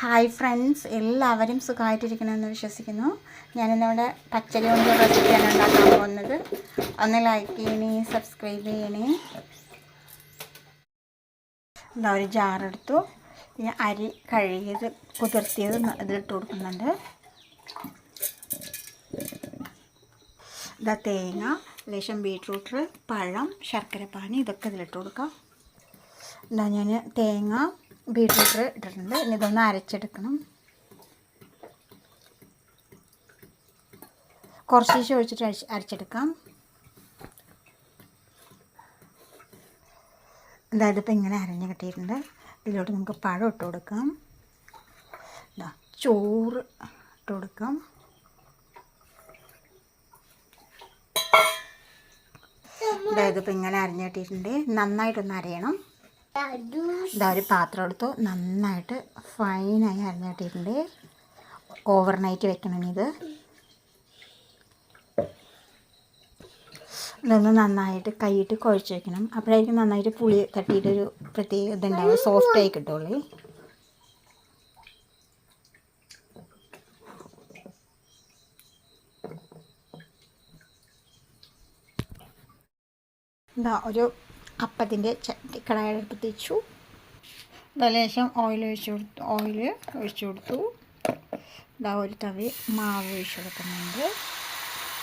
Hi friends എല്ലാവരും സുഖമായിട്ടിരിക്കണമെന്ന് വിശ്വസിക്കുന്നു. ഞാനിന്നിവിടെ പച്ചരി കൊണ്ട് റെസിപ്പിയാണ് ഉണ്ടാക്കാൻ പോകുന്നത്. ഒന്ന് ലൈക്ക് ചെയ്യണേ സബ്സ്ക്രൈബ് ചെയ്യണേ. എന്താ ഒരു ജാറെടുത്തു പിന്നെ അരി കഴുകിയത് കുതിർത്തിയത് ഇതിലിട്ട് കൊടുക്കുന്നുണ്ട്. ഇതാ തേങ്ങ ലേശം ബീട്രൂട്ട് പഴം ശർക്കരപ്പാനി ഇതൊക്കെ ഇതിലിട്ട് കൊടുക്കാം. എന്താ ഞാൻ തേങ്ങ ബീട്രൂട്ട് ഇട്ടിട്ടുണ്ട്. ഇനി ഇതൊന്ന് അരച്ചെടുക്കണം. കുറച്ച് ശേഷം ഒഴിച്ചിട്ട് അരച്ച് അരച്ചെടുക്കാം. അതായത് ഇപ്പം ഇങ്ങനെ അരഞ്ഞ് കിട്ടിയിട്ടുണ്ട്. ഇതിലോട്ട് നമുക്ക് പഴം ഇട്ട് കൊടുക്കാം. ചോറ് ഇട്ട് കൊടുക്കാം. അതായത് ഇപ്പം ഇങ്ങനെ അരഞ്ഞ് കിട്ടിയിട്ടുണ്ട്. നന്നായിട്ടൊന്ന് അരയണം. ഇതാ ഒരു പാത്രം എടുത്തു. നന്നായിട്ട് ഫൈനായി അരഞ്ഞിട്ടിട്ടുണ്ട് ഓവർനൈറ്റ് വെക്കണം ഇത്. ഇതൊന്ന് നന്നായിട്ട് കൈയിട്ട് കുഴച്ച് വെക്കണം. അപ്പോഴായിരിക്കും നന്നായിട്ട് പുളി തട്ടിയിട്ടൊരു പ്രത്യേക ഇതുണ്ടാവും സോഫ്റ്റ് ആയി കിട്ടുള്ളൂ. ഇതാ ഒരു അപ്പത്തിന്റെ ചട്ടി കടായുടെ അടുപ്പത്ത് വെച്ചു ഓയിൽ ഒഴിച്ചു കൊടുത്തു. ഓയിൽ ഒഴിച്ചു കൊടുത്തു. ഇതാ ഒരു തവി മാവ് ഒഴിച്ചു കൊടുക്കുന്നുണ്ട്.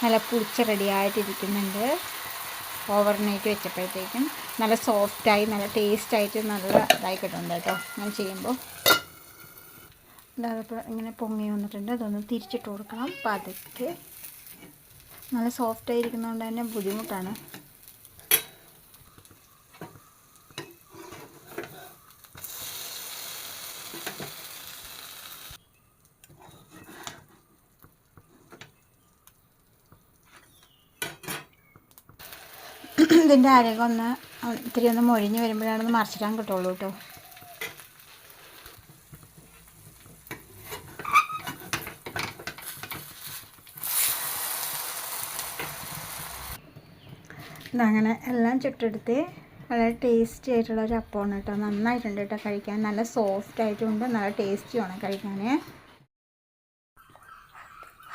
നല്ല പുളിച്ച് റെഡിയായിട്ടിരിക്കുന്നുണ്ട് ഓവർ നൈറ്റ് വെച്ചപ്പോഴത്തേക്കും നല്ല സോഫ്റ്റായി നല്ല ടേസ്റ്റായിട്ട് നല്ല ഇതായി കിട്ടുന്നുണ്ട് കേട്ടോ. അങ്ങനെ ചെയ്യുമ്പോൾ. അതപ്പോൾ ഇങ്ങനെ പൊങ്ങി വന്നിട്ടുണ്ട്. അതൊന്ന് തിരിച്ചിട്ട് കൊടുക്കണം. പതുക്കെ. നല്ല സോഫ്റ്റായിരിക്കുന്നതുകൊണ്ട് തന്നെ ബുദ്ധിമുട്ടാണ്. ഇതിന്റെ അരകം ഒന്ന് ഇത്തിരി ഒന്ന് മൊഴിഞ്ഞ് വരുമ്പോഴാണ് ഒന്ന് മറിച്ചിടാൻ കിട്ടുള്ളൂ കേട്ടോ. ഇതങ്ങനെ എല്ലാം ചുട്ടെടുത്ത് വളരെ ടേസ്റ്റി ആയിട്ടുള്ള ഒരു അപ്പമാണ് കേട്ടോ. നന്നായിട്ടുണ്ട് കേട്ടോ കഴിക്കാൻ. നല്ല സോഫ്റ്റ് ആയിട്ടുണ്ട്. നല്ല ടേസ്റ്റിയാണ് കഴിക്കാൻ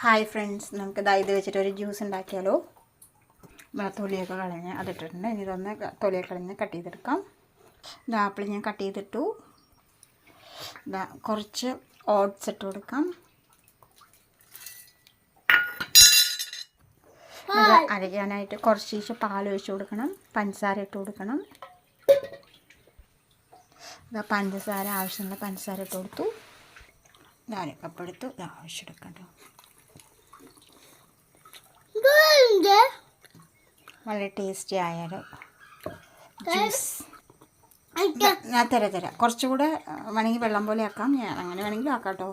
ഹായ് ഫ്രണ്ട്സ് നമുക്ക് ദാ ഇത് വെച്ചിട്ട് ഒരു ജ്യൂസ് ഉണ്ടാക്കിയാലോ. തൊലിയൊക്കെ കളഞ്ഞ് അതിട്ടിട്ടുണ്ട്. ഇനി ഇതൊന്ന് തൊലിയൊക്കെ കളഞ്ഞ് കട്ട് ചെയ്തെടുക്കാം. ഇതാ ആപ്പിൾ ഞാൻ കട്ട് ചെയ്തിട്ടു. ഇതാ കുറച്ച് ഓട്സ് ഇട്ട് കൊടുക്കാം. ഇത് അരയ്ക്കാനായിട്ട് കുറച്ച് ശേഷം പാൽ ഒഴിച്ച് കൊടുക്കണം. പഞ്ചസാര ഇട്ട് കൊടുക്കണം. ഇതാ പഞ്ചസാര ആവശ്യമുള്ള പഞ്ചസാര ഇട്ട് കൊടുത്തു. ഇതാ അരക്കപ്പെടുത്തു. ഇതാ ആവശ്യമെടുക്കാം കേട്ടോ വളരെ ടേസ്റ്റി ആയൊരു ജ്യൂസ് ഞാൻ തരാം തരാം. കുറച്ചുകൂടെ വേണമെങ്കിൽ വെള്ളം പോലെ ആക്കാം. ഞാൻ അങ്ങനെ വേണമെങ്കിലും ആക്കാം കേട്ടോ.